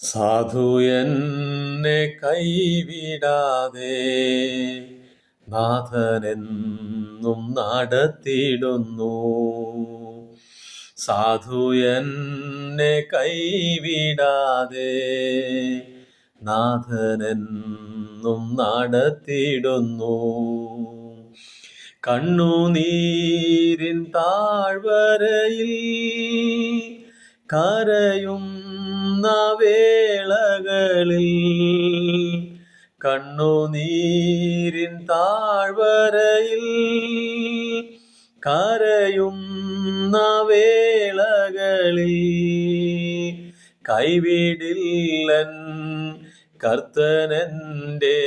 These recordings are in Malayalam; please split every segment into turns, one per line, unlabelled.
സാധു എന്നെ കൈവിടാതെ നാഥനെന്നും നടത്തിടുന്നു സാധു എന്നെ കൈവിടാതെ നാഥനെന്നും നടത്തിടുന്നു കണ്ണുനീരിൻ താഴ്വരയിൽ കരയുന്ന വേളകളിൽ കണ്ണുനീരിൻ താഴ്വരയിൽ കരയുന്ന വേളകളിൽ കൈവിടില്ലൻ കർത്തനന്റെ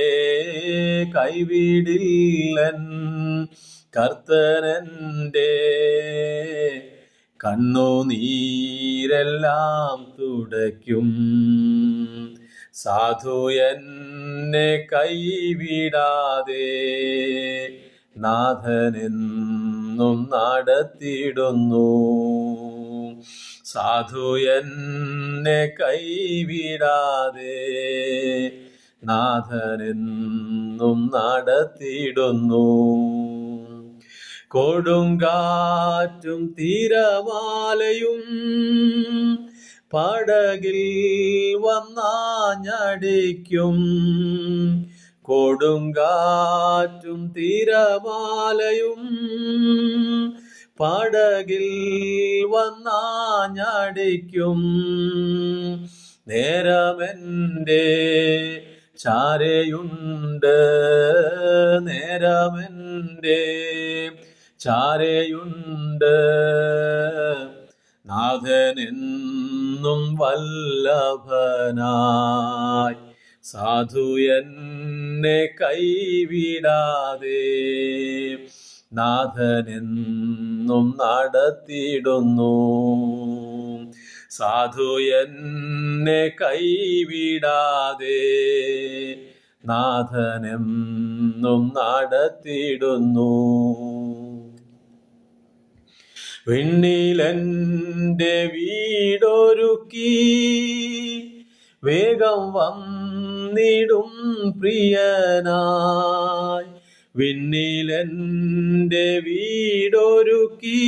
കൈവിടില്ലൻ കർത്തനന്റെ കണ്ണുനീരെല്ലാം തുടയ്ക്കും. സാധു എന്നെ കൈവിടാതെ നാഥനെന്നും നടത്തിയിടുന്നു സാധു എന്നെ കൈവിടാതെ നാഥനെന്നും നടത്തിയിടുന്നു കൊടുങ്കാറ്റും തിരമാലയും പടകിൽ വന്നാഞ്ഞടിക്കും. കൊടുങ്കാറ്റും തിരമാലയും പടകിൽ വന്നാഞ്ഞടിക്കും. നേരമെന്റെ ചാരയുണ്ട് നേരമെന്റെ ചാരയുണ്ട്. നാഥനെന്നും വല്ലഭനായി സാധു എന്നെ കൈവിടാതെ നാഥനെന്നും നടത്തിയിടുന്നു. സാധു എന്നെ കൈവിടാതെ നാഥനെന്നും നടത്തിയിടുന്നു. വെണ്ണിലെന്റെ വീടൊരുക്കി വേഗം വന്നിടും പ്രിയനായി. വിണ്ണിലെന്റെ വീടൊരുക്കി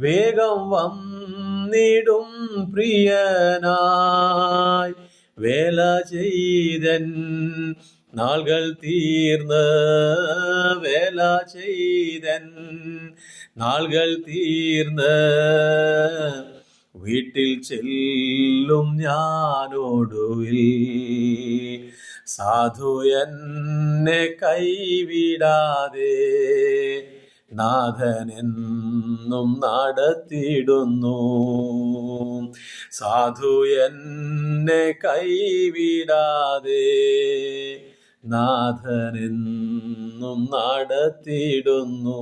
വേഗം വന്നിടും പ്രിയനായി. വേല ചെയ്തൻ നാളുകൾ തീർന്ന് വേല ചെയ്തൻ. നാളുകൾ തീർന്ന് വീട്ടിൽ ചെല്ലും ഞാനോടുവിൽ. സാധു എന്നെ കൈവിടാതെ നാഥനെന്നും നടത്തിയിടുന്നു സാധു എന്നെ കൈവിടാതെ നാഥനെന്നും നടത്തിയിടുന്നു.